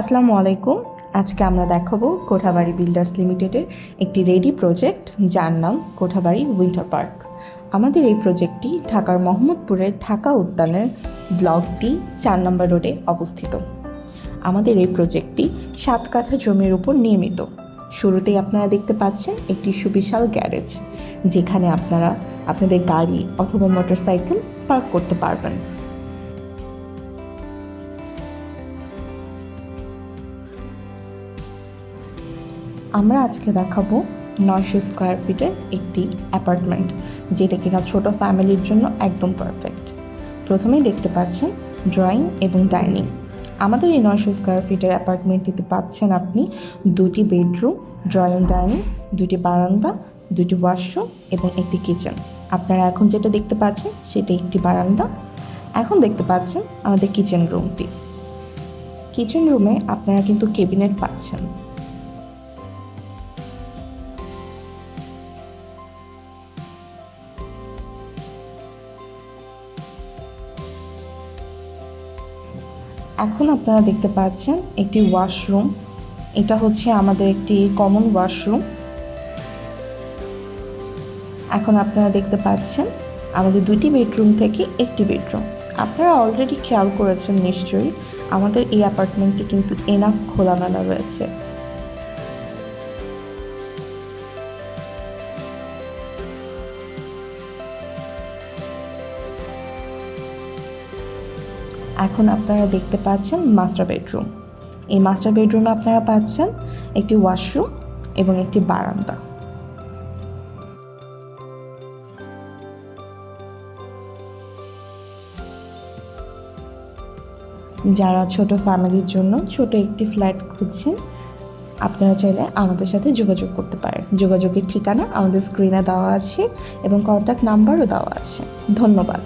আসসালামু আলাইকুম। আজকে আমরা দেখাবো কোঠাবাড়ি বিল্ডার্স লিমিটেডের একটি রেডি প্রজেক্ট, যার নাম কোঠাবাড়ি উইন্টার পার্ক। আমাদের এই প্রজেক্টটি ঢাকার মোহাম্মদপুরের ঢাকা উদ্যানের ব্লক ডি চার নম্বর রোডে অবস্থিত। আমাদের এই প্রজেক্টটি সাত কাঠা জমির উপর নির্মিত। শুরুতেই আপনারা দেখতে পাচ্ছেন একটি সুবিশাল গ্যারেজ, যেখানে আপনারা আপনাদের গাড়ি অথবা মোটরসাইকেল পার্ক করতে পারবেন। আমরা আজকে দেখাবো নয়শো স্কোয়ার ফিটের একটি অ্যাপার্টমেন্ট, যেটা কিনা ছোট ফ্যামিলির জন্য একদম পারফেক্ট। প্রথমেই দেখতে পাচ্ছেন ড্রয়িং এবং ডাইনিং। আমাদের এই নয়শো স্কোয়ার ফিটের অ্যাপার্টমেন্টটিতে পাচ্ছেন আপনি দুটি বেডরুম, ড্রয়িং ডাইনিং, দুটি বারান্দা, দুটি ওয়াশরুম এবং একটি কিচেন। আপনারা এখন যেটা দেখতে পাচ্ছেন সেটা একটি বারান্দা। এখন দেখতে পাচ্ছেন আমাদের কিচেন রুমটি। কিচেন রুমে আপনারা কিন্তু কেবিনেট পাচ্ছেন। এখন আপনারা দেখতে পাচ্ছেন একটি ওয়াশরুম। এটা হচ্ছে আমাদের একটি কমন ওয়াশরুম এখন আপনারা দেখতে পাচ্ছেন আমাদের দুটি বেডরুম থেকে একটি বেডরুম আপনারা অলরেডি খেয়াল করেছেন নিশ্চয়ই, আমাদের এই অ্যাপার্টমেন্টটি কিন্তু এনাফ খোলামেলা রয়েছে। এখন আপনারা দেখতে পাচ্ছেন মাস্টার বেডরুম এই মাস্টার বেডরুমে আপনারা পাচ্ছেন একটি ওয়াশরুম এবং একটি বারান্দা। যারা ছোট ফ্যামিলির জন্য ছোট একটি ফ্ল্যাট খুঁজছেন, আপনারা চাইলে আমাদের সাথে যোগাযোগ করতে পারেন। যোগাযোগের ঠিকানা আমাদের স্ক্রিনে দেওয়া আছে এবং কন্ট্যাক্ট নাম্বারও দেওয়া আছে। ধন্যবাদ।